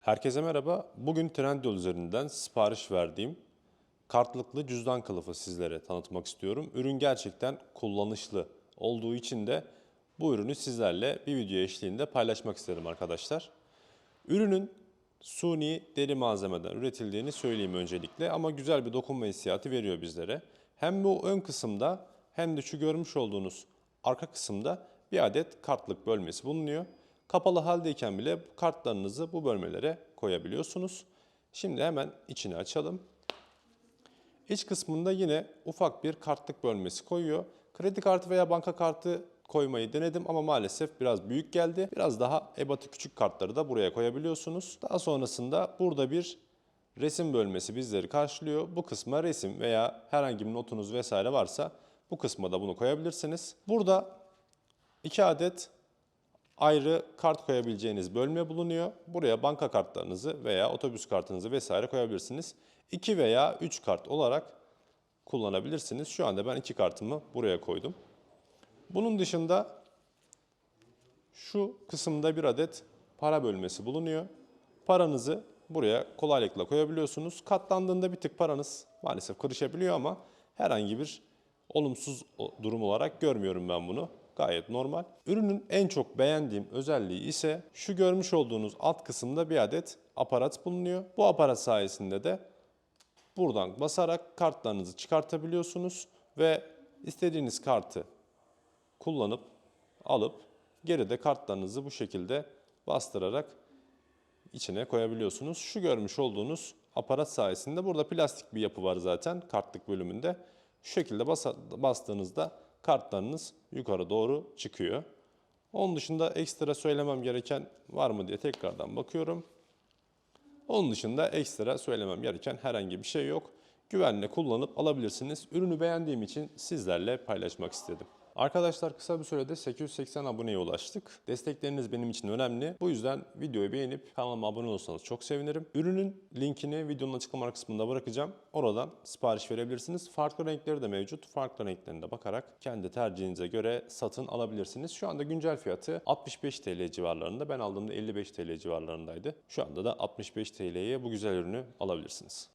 Herkese merhaba. Bugün Trendyol üzerinden sipariş verdiğim kartlıklı cüzdan kılıfı sizlere tanıtmak istiyorum. Ürün gerçekten kullanışlı olduğu için de bu ürünü sizlerle bir video eşliğinde paylaşmak istedim arkadaşlar. Ürünün suni deri malzemeden üretildiğini söyleyeyim öncelikle ama güzel bir dokunma hissiyatı veriyor bizlere. Hem bu ön kısımda hem de şu görmüş olduğunuz arka kısımda bir adet kartlık bölmesi bulunuyor. Kapalı haldeyken bile kartlarınızı bu bölmelere koyabiliyorsunuz. Şimdi hemen içini açalım. İç kısmında yine ufak bir kartlık bölmesi koyuyor. Kredi kartı veya banka kartı koymayı denedim ama maalesef biraz büyük geldi. Biraz daha ebatı küçük kartları da buraya koyabiliyorsunuz. Daha sonrasında burada bir resim bölmesi bizleri karşılıyor. Bu kısma resim veya herhangi bir notunuz vesaire varsa bu kısma da bunu koyabilirsiniz. Burada iki adet ayrı kart koyabileceğiniz bölme bulunuyor. Buraya banka kartlarınızı veya otobüs kartınızı vesaire koyabilirsiniz. 2 veya 3 kart olarak kullanabilirsiniz. Şu anda ben iki kartımı buraya koydum. Bunun dışında şu kısımda bir adet para bölmesi bulunuyor. Paranızı buraya kolaylıkla koyabiliyorsunuz. Katlandığında bir tık paranız maalesef kırışabiliyor ama herhangi bir olumsuz durum olarak görmüyorum ben bunu. Gayet normal. Ürünün en çok beğendiğim özelliği ise şu görmüş olduğunuz alt kısımda bir adet aparat bulunuyor. Bu aparat sayesinde de buradan basarak kartlarınızı çıkartabiliyorsunuz ve istediğiniz kartı kullanıp alıp geride kartlarınızı bu şekilde bastırarak içine koyabiliyorsunuz. Şu görmüş olduğunuz aparat sayesinde burada plastik bir yapı var zaten kartlık bölümünde. Şu şekilde basa- bastığınızda kartlarınız yukarı doğru çıkıyor. Onun dışında ekstra söylemem gereken var mı diye tekrardan bakıyorum. Onun dışında ekstra söylemem gereken herhangi bir şey yok. Güvenle kullanıp alabilirsiniz. Ürünü beğendiğim için sizlerle paylaşmak istedim. Arkadaşlar kısa bir sürede 880 aboneye ulaştık. Destekleriniz benim için önemli. Bu yüzden videoyu beğenip kanalıma abone olursanız çok sevinirim. Ürünün linkini videonun açıklama kısmında bırakacağım. Oradan sipariş verebilirsiniz. Farklı renkleri de mevcut. Farklı renklerine bakarak kendi tercihinize göre satın alabilirsiniz. Şu anda güncel fiyatı 65 TL civarlarında. Ben aldığımda 55 TL civarlarındaydı. Şu anda da 65 TL'ye bu güzel ürünü alabilirsiniz.